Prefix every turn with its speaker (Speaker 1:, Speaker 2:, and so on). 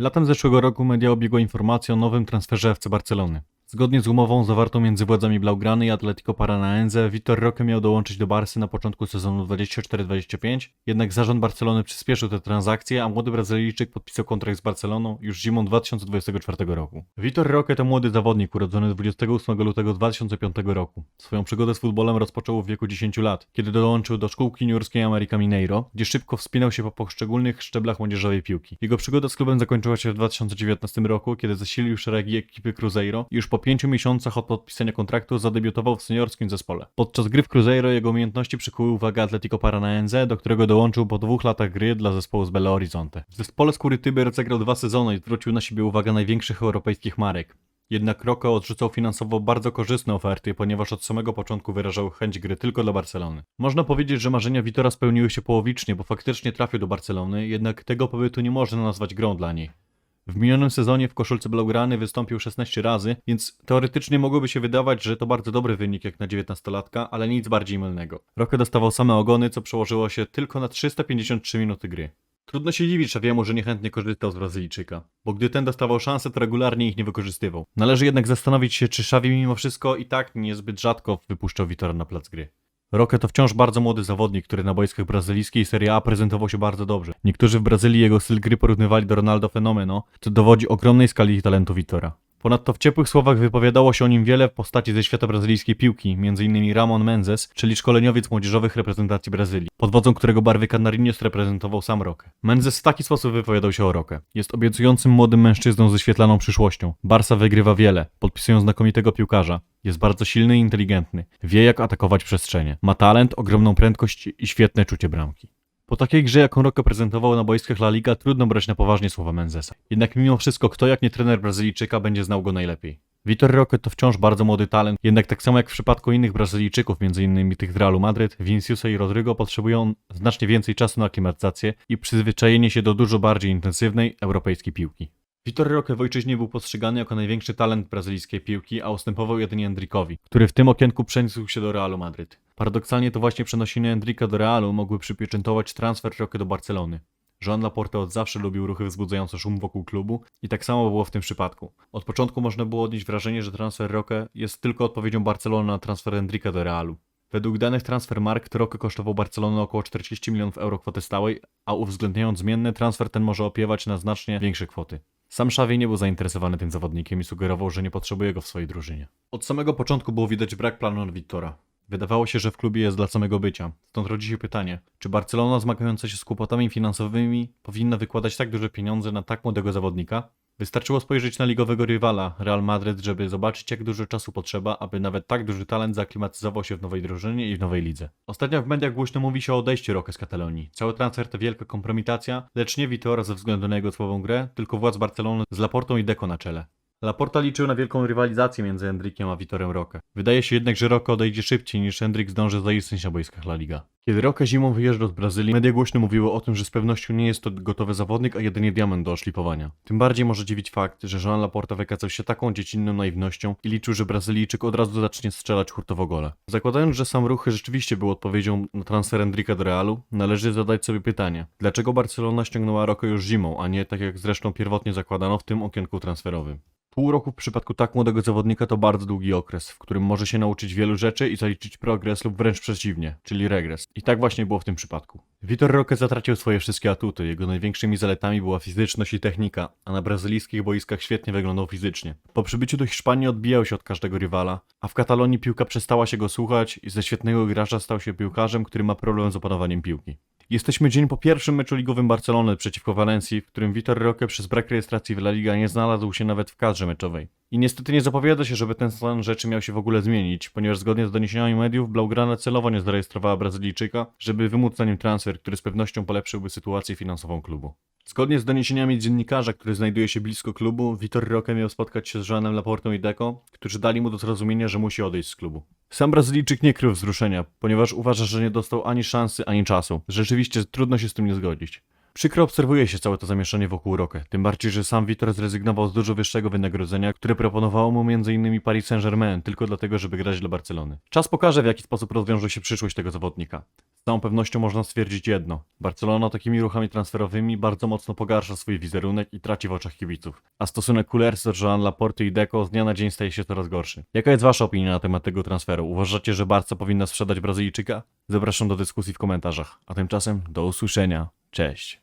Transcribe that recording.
Speaker 1: Latem zeszłego roku media obiegła informacja o nowym transferze FC Barcelony. Zgodnie z umową zawartą między władzami Blaugrany i Atletico Paranaense, Vitor Roque miał dołączyć do Barsy na początku sezonu 24-25, jednak zarząd Barcelony przyspieszył te transakcje, a młody Brazylijczyk podpisał kontrakt z Barceloną już zimą 2024 roku. Vitor Roque to młody zawodnik urodzony 28 lutego 2005 roku. Swoją przygodę z futbolem rozpoczął w wieku 10 lat, kiedy dołączył do szkółki juniorskiej America Mineiro, gdzie szybko wspinał się po poszczególnych szczeblach młodzieżowej piłki. Jego przygoda z klubem zakończyła się w 2019 roku, kiedy zasilił szeregi ekipy Cruzeiro i już po pięciu miesiącach od podpisania kontraktu zadebiutował w seniorskim zespole. Podczas gry w Cruzeiro jego umiejętności przykuły uwagę Atletico Paranaense, do którego dołączył po dwóch latach gry dla zespołu z Belo Horizonte. W zespole Skórytyby rozegrał dwa sezony i zwrócił na siebie uwagę największych europejskich marek. Jednak Rocco odrzucał finansowo bardzo korzystne oferty, ponieważ od samego początku wyrażał chęć gry tylko dla Barcelony. Można powiedzieć, że marzenia Vitora spełniły się połowicznie, bo faktycznie trafił do Barcelony, jednak tego pobytu nie można nazwać grą dla niej. W minionym sezonie w koszulce Blaugrany wystąpił 16 razy, więc teoretycznie mogłoby się wydawać, że to bardzo dobry wynik jak na 19-latka, ale nic bardziej mylnego. Roque dostawał same ogony, co przełożyło się tylko na 353 minuty gry. Trudno się dziwić Szawiemu, że niechętnie korzystał z Brazylijczyka, bo gdy ten dostawał szansę, to regularnie ich nie wykorzystywał. Należy jednak zastanowić się, czy Szawi mimo wszystko i tak niezbyt rzadko wypuszczał Vitora na plac gry. Roque to wciąż bardzo młody zawodnik, który na boiskach brazylijskiej Serie A prezentował się bardzo dobrze. Niektórzy w Brazylii jego styl gry porównywali do Ronaldo Fenomeno, co dowodzi ogromnej skali talentu Vitora. Ponadto w ciepłych słowach wypowiadało się o nim wiele w postaci ze świata brazylijskiej piłki, m.in. Ramon Menzes, czyli szkoleniowiec młodzieżowych reprezentacji Brazylii, pod wodzą którego barwy Canarinos reprezentował sam Roque. Menzes w taki sposób wypowiadał się o Roque. Jest obiecującym młodym mężczyzną ze świetlaną przyszłością. Barsa wygrywa wiele, podpisują znakomitego piłkarza. Jest bardzo silny i inteligentny. Wie jak atakować przestrzenie. Ma talent, ogromną prędkość i świetne czucie bramki. Po takiej grze, jaką Roque prezentował na boiskach La Liga, trudno brać na poważnie słowa Menzesa. Jednak mimo wszystko, kto jak nie trener Brazylijczyka będzie znał go najlepiej. Vitor Roque to wciąż bardzo młody talent, jednak tak samo jak w przypadku innych Brazylijczyków, m.in. tych z Realu Madryt, Viniciusa i Rodrigo, potrzebują znacznie więcej czasu na aklimatyzację i przyzwyczajenie się do dużo bardziej intensywnej europejskiej piłki. Vitor Roque w ojczyźnie był postrzegany jako największy talent brazylijskiej piłki, a ustępował jedynie Endrikowi, który w tym okienku przeniósł się do Realu Madryt. Paradoksalnie to właśnie przenosiny Endrika do Realu mogły przypieczętować transfer Roque do Barcelony. Joan Laporte od zawsze lubił ruchy wzbudzające szum wokół klubu i tak samo było w tym przypadku. Od początku można było odnieść wrażenie, że transfer Roque jest tylko odpowiedzią Barcelony na transfer Endrika do Realu. Według danych Transfermarkt Roque kosztował Barcelonę około 40 milionów euro kwoty stałej, a uwzględniając zmienne, transfer ten może opiewać na znacznie większe kwoty. Sam Xavi nie był zainteresowany tym zawodnikiem i sugerował, że nie potrzebuje go w swojej drużynie. Od samego początku było widać brak planu na Wittora. Wydawało się, że w klubie jest dla samego bycia. Stąd rodzi się pytanie, czy Barcelona zmagająca się z kłopotami finansowymi powinna wykładać tak duże pieniądze na tak młodego zawodnika? Wystarczyło spojrzeć na ligowego rywala Real Madrid, żeby zobaczyć jak dużo czasu potrzeba, aby nawet tak duży talent zaaklimatyzował się w nowej drużynie i w nowej lidze. Ostatnio w mediach głośno mówi się o odejściu Roque z Katalonii. Cały transfer to wielka kompromitacja, lecz nie Vitora ze względu na jego słabą grę, tylko władz Barcelony z Laportą i Deco na czele. Laporta liczył na wielką rywalizację między Endrikiem a Vitorem Roque. Wydaje się jednak, że Roque odejdzie szybciej niż Endrik zdąży zaistnieć na boiskach La Liga. Kiedy Roque zimą wyjeżdżał z Brazylii, media głośno mówiły o tym, że z pewnością nie jest to gotowy zawodnik, a jedynie diament do oszlifowania. Tym bardziej może dziwić fakt, że Jean Laporta wykazał się taką dziecinną naiwnością i liczył, że Brazylijczyk od razu zacznie strzelać hurtowo gole. Zakładając, że sam ruchy rzeczywiście był odpowiedzią na transfer Endrika do Realu, należy zadać sobie pytanie, dlaczego Barcelona ściągnęła Roque już zimą, a nie tak jak zresztą pierwotnie zakładano w tym okienku transferowym. Pół roku w przypadku tak młodego zawodnika to bardzo długi okres, w którym może się nauczyć wielu rzeczy i zaliczyć progres lub wręcz przeciwnie, czyli regres. I tak właśnie było w tym przypadku. Vitor Roque zatracił swoje wszystkie atuty, jego największymi zaletami była fizyczność i technika, a na brazylijskich boiskach świetnie wyglądał fizycznie. Po przybyciu do Hiszpanii odbijał się od każdego rywala, a w Katalonii piłka przestała się go słuchać i ze świetnego gracza stał się piłkarzem, który ma problem z opanowaniem piłki. Jesteśmy dzień po pierwszym meczu ligowym Barcelony przeciwko Walencji, w którym Vitor Roque przez brak rejestracji w La Liga nie znalazł się nawet w kadrze meczowej. I niestety nie zapowiada się, żeby ten stan rzeczy miał się w ogóle zmienić, ponieważ zgodnie z doniesieniami mediów Blaugrana celowo nie zarejestrowała Brazylijczyka, żeby wymóc na nim transfer, który z pewnością polepszyłby sytuację finansową klubu. Zgodnie z doniesieniami dziennikarza, który znajduje się blisko klubu, Vitor Roque miał spotkać się z Joanem Laportą i Deco, którzy dali mu do zrozumienia, że musi odejść z klubu. Sam Brazylijczyk nie krył wzruszenia, ponieważ uważa, że nie dostał ani szansy, ani czasu. Rzeczywiście trudno się z tym nie zgodzić. Przykro obserwuje się całe to zamieszanie wokół Roque, tym bardziej, że sam Vitor zrezygnował z dużo wyższego wynagrodzenia, które proponowało mu m.in. Paris Saint-Germain, tylko dlatego, żeby grać dla Barcelony. Czas pokaże, w jaki sposób rozwiąże się przyszłość tego zawodnika. Z całą pewnością można stwierdzić jedno. Barcelona takimi ruchami transferowymi bardzo mocno pogarsza swój wizerunek i traci w oczach kibiców. A stosunek Kulers, Joan Laporte i Deco z dnia na dzień staje się coraz gorszy. Jaka jest wasza opinia na temat tego transferu? Uważacie, że Barca powinna sprzedać Brazylijczyka? Zapraszam do dyskusji w komentarzach. A tymczasem do usłyszenia. Cześć.